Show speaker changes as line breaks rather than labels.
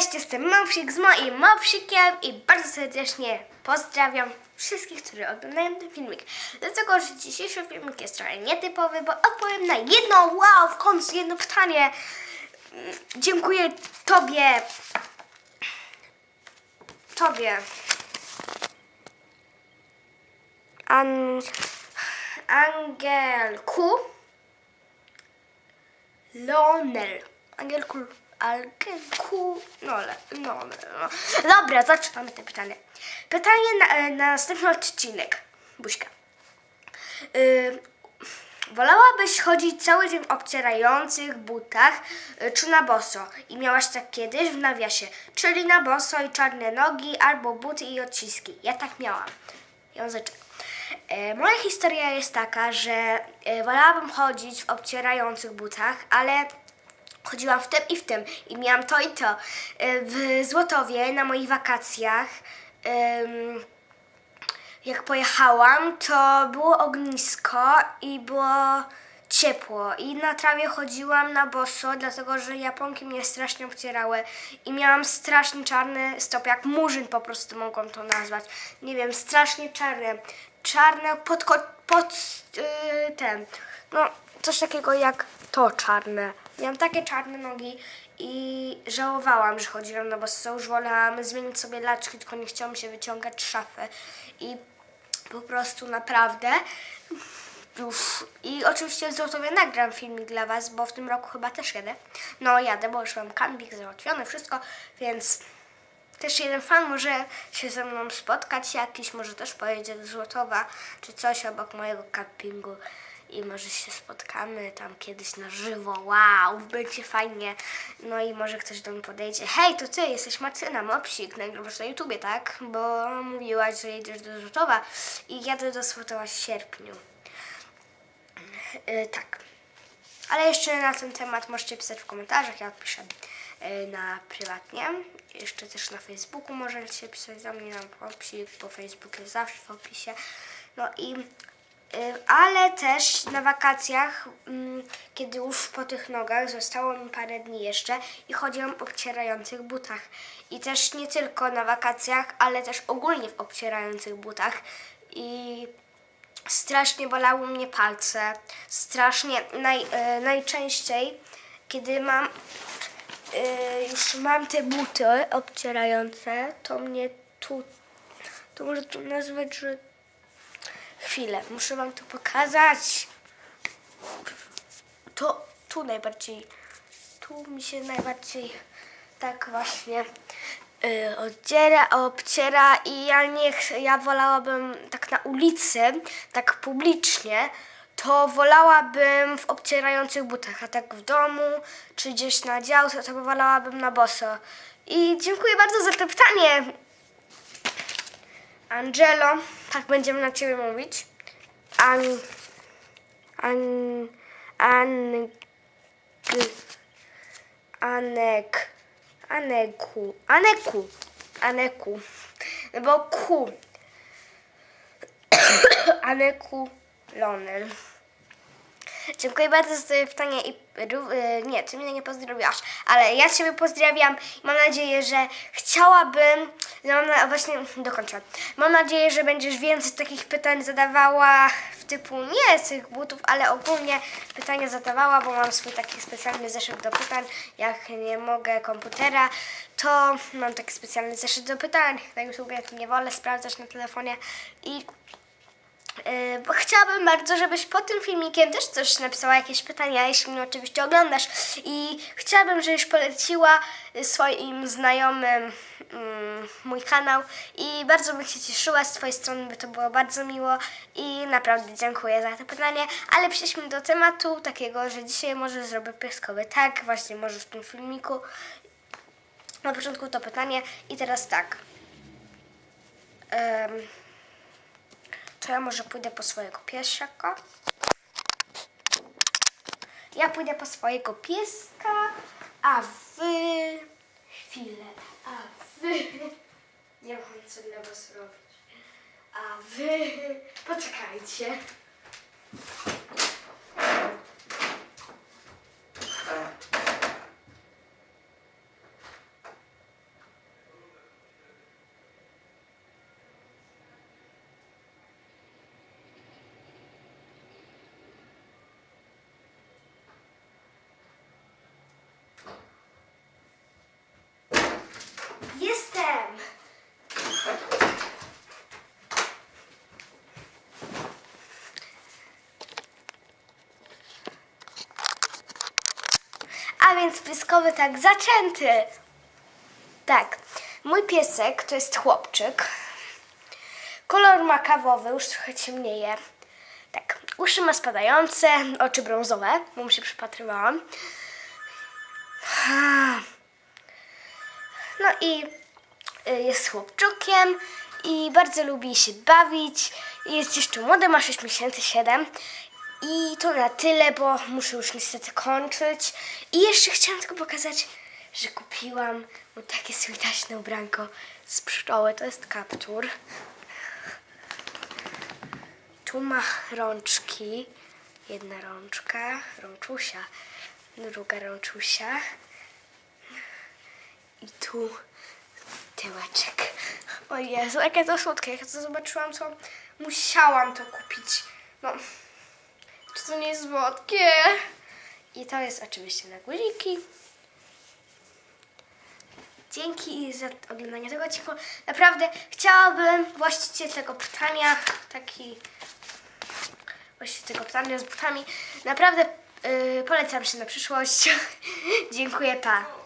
Cześć, jestem Mopsik z moim Mopsikiem i bardzo serdecznie pozdrawiam wszystkich, którzy oglądają ten filmik. Dlatego, że dzisiejszy filmik jest trochę nietypowy, bo odpowiem na jedno, wow, w końcu jedno pytanie. Mm, Dziękuję Tobie. Tobie. An... Angelku. Lonel. Angielku. Angielku. No, no, le- no. Dobra, zaczynamy te pytanie. Pytanie na, e, na następny odcinek. Buźka. Y, wolałabyś chodzić cały dzień w obcierających butach, y, czy na boso? I miałaś tak kiedyś w nawiasie, czyli na boso i czarne nogi, albo buty i odciski. Ja tak miałam. Języczek. E, moja historia jest taka, że e, wolałabym chodzić w obcierających butach, ale chodziłam w tym i w tym i miałam to i to. E, w Złotowie na moich wakacjach jak pojechałam, to było ognisko i było ciepło. I na trawie chodziłam na boso, dlatego że Japonki mnie strasznie obcierały. I miałam strasznie czarny stop, jak murzyn po prostu mogłam to nazwać. Nie wiem, strasznie czarne. Czarne pod, pod yy, ten, no coś takiego jak to czarne. Miałam takie czarne nogi i żałowałam, że chodziłam na boso. Już wolałam zmienić sobie laczki, tylko nie chciałam się wyciągać szafy. I po prostu naprawdę. Uff. I oczywiście w Złotowie nagram filmik dla Was, bo w tym roku chyba też jadę. No jadę, bo już mam kambik załatwiony, wszystko, więc też jeden fan może się ze mną spotkać jakiś, może też pojedzie do Złotowa, czy coś obok mojego campingu i może się spotkamy tam kiedyś na żywo, wow, będzie fajnie. No i może ktoś do mnie podejdzie, hej, to ty, jesteś Martyna Mopsik, nagrywasz na YouTubie, tak? Bo mówiłaś, że jedziesz do Złotowa i jadę do Złotowa w sierpniu. Yy, tak. Ale jeszcze na ten temat możecie pisać w komentarzach, ja odpiszę yy, na prywatnie. Jeszcze też na Facebooku możecie pisać do mnie na opcji, bo Facebook jest zawsze w opisie. No i ale też na wakacjach, mm, kiedy już po tych nogach zostało mi parę dni jeszcze i chodziłam w obcierających butach. I też nie tylko na wakacjach, ale też ogólnie w obcierających butach. I strasznie bolały mnie palce. Strasznie naj, e, najczęściej, kiedy mam e, już mam te buty obcierające, to mnie tu to może tu nazwać, że chwilę, muszę wam to pokazać. To tu najbardziej tu mi się najbardziej tak właśnie y, oddziera, obciera i ja nie ja wolałabym tak na ulicy, tak publicznie, to wolałabym w obcierających butach, a tak w domu czy gdzieś na działce, to wolałabym na boso. I dziękuję bardzo za to pytanie. Angelo, tak będziemy na ciebie mówić. An, an, an, Anek. Aneku. Aneku. Aneku. No Bo ku. Aneku Lonel. Dziękuję bardzo za to pytanie i y, nie, ty mnie nie pozdrowiłaś, ale ja Ciebie pozdrawiam i mam nadzieję, że chciałabym, mam na, właśnie dokończę. Mam nadzieję, że będziesz więcej takich pytań zadawała w typu nie z tych butów, ale ogólnie pytania zadawała, bo mam swój taki specjalny zeszyt do pytań. Jak nie mogę komputera, to mam taki specjalny zeszyt do pytań na YouTube, jak nie wolę sprawdzać na telefonie i Yy, chciałabym bardzo, żebyś pod tym filmikiem też coś napisała, jakieś pytania, jeśli mnie oczywiście oglądasz. I chciałabym, żebyś poleciła swoim znajomym mm, mój kanał. I bardzo bym się cieszyła z Twojej strony, by to było bardzo miło. I naprawdę dziękuję za to pytanie. Ale przejdźmy do tematu takiego, że dzisiaj może zrobię pieskowy tak, właśnie może w tym filmiku. Na początku to pytanie i teraz tak. Em, to ja może pójdę po swojego piesaka. Ja pójdę po swojego pieska, a wy... Chwilę. A wy... Nie mam co dla was robić. A wy... Poczekajcie. Obrazkowy tak zaczęty. Tak, mój piesek to jest chłopczyk. Kolor ma kawowy, już trochę ciemnieje. Tak, uszy ma spadające, oczy brązowe, bo mu się przypatrywałam. No i y, jest chłopczykiem i bardzo lubi się bawić. Jest jeszcze młody, ma 6 miesięcy, 7. I to na tyle, bo muszę już niestety kończyć. I jeszcze chciałam tylko pokazać, że kupiłam mu takie switaśne ubranko z pszczoły. To jest kaptur. Tu ma rączki. Jedna rączka, rączusia, druga rączusia. I tu tyłeczek. O Jezu, jakie to słodkie. Jak to zobaczyłam, to musiałam to kupić. No, czy to nie jest słodkie? I to jest oczywiście na guziki. Dzięki za oglądanie tego odcinku. Naprawdę chciałabym właściciel tego pytania, taki właściciel tego pytania z butami, naprawdę yy, polecam się na przyszłość. Dziękuję, pa.